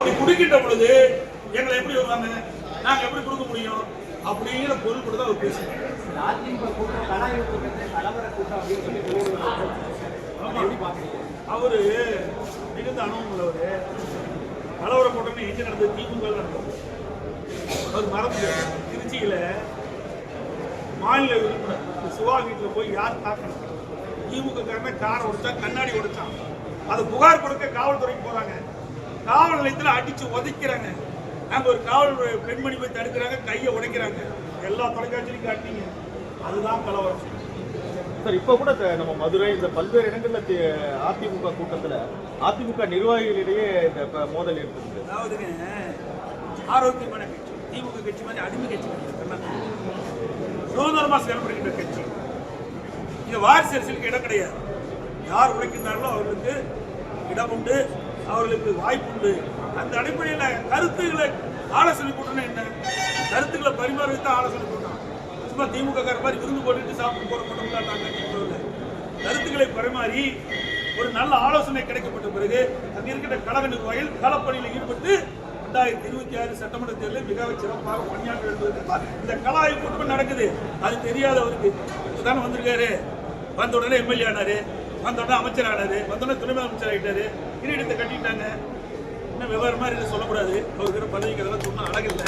அப்படி குடிக்கின்ற பொழுது எங்களை எப்படி வருவாங்க? நாங்க எப்படி கொடுக்க முடியும்? அப்படிங்கிற பொருள் கூட தான் அவர் பேசுவாங்க அப்படின்னு அவரு மிகுந்த அனுபவம் உள்ளவர். கலவர கூட்டம்னு எங்க நடந்தது திமுக நடந்தது அவர் மறந்து திருச்சியில மாநில உறுப்பினர் சிவா வீட்டுல போய் யார் தாக்கணும் திமுக காரன காரை உடைச்சா கண்ணாடி உடைச்சான். அது புகார் கொடுக்க காவல்துறைக்கு போறாங்க. காவல் நிலையத்துல அடிச்சு உதைக்கிறாங்க. அங்க ஒரு காவல் பெண்மணி போய் தடுக்கிறாங்க கையை உடைக்கிறாங்க. எல்லா தொலைக்காட்சியிலும் காட்டினீங்க. அதுதான் கலவரம். சார் இப்போ கூட நம்ம மதுரை இந்த பல்வேறு இடங்கள்ல அதிமுக கூட்டத்துல அதிமுக நிர்வாகிகளிடையே இந்த மோதல் ஏற்படுது அதாவதுங்க ஆரோக்கியமான கட்சி. திமுக கட்சி மாதிரி அடிமை கட்சி கிடையாது. சுதந்திரமா செயல்படுகின்ற கட்சி. இங்க வாரிசு அரசியலுக்கு இடம் கிடையாது. யார் உழைக்கின்றார்களோ அவர்களுக்கு இடம் உண்டு. அவர்களுக்கு வாய்ப்பு உண்டு அந்த அடிப்படையில் கருத்துக்களை ஆலோசனை கூட்டணும் என்ன? கருத்துக்களை பரிமாறி தான் ஆலோசனை கூட்டணும் சும்மா திமுக கார மாதிரி விருந்து போட்டுட்டு சாப்பிட்டு போற மட்டும் தான் நாங்கள் சொல்லல. கருத்துக்களை பரிமாறி ஒரு நல்ல ஆலோசனை கிடைக்கப்பட்ட பிறகு அங்கே இருக்கிற கழக நிர்வாகிகள் களப்பணியில் ஈடுபட்டு ரெண்டாயிரத்தி இருபத்தி ஆறு சட்டமன்ற தேர்தலில் மிக சிறப்பாக பணியாற்ற வேண்டும் இந்த கலாய் கூட்டம் நடக்குது. அது தெரியாதவருக்கு. அவருக்கு இப்பதானே வந்திருக்காரு. வந்த உடனே எம்எல்ஏ ஆனாரு. வந்தோடனே அமைச்சர் ஆனாரு வந்தோடனே துணை அமைச்சர் ஆகிட்டாரு கிரீடத்தை கட்டிட்டாங்க. இன்னும் விவரமாக மாதிரி சொல்லக்கூடாது. அவருக்கு பதவிக்கு அதெல்லாம் சொன்னால் அழகில்லை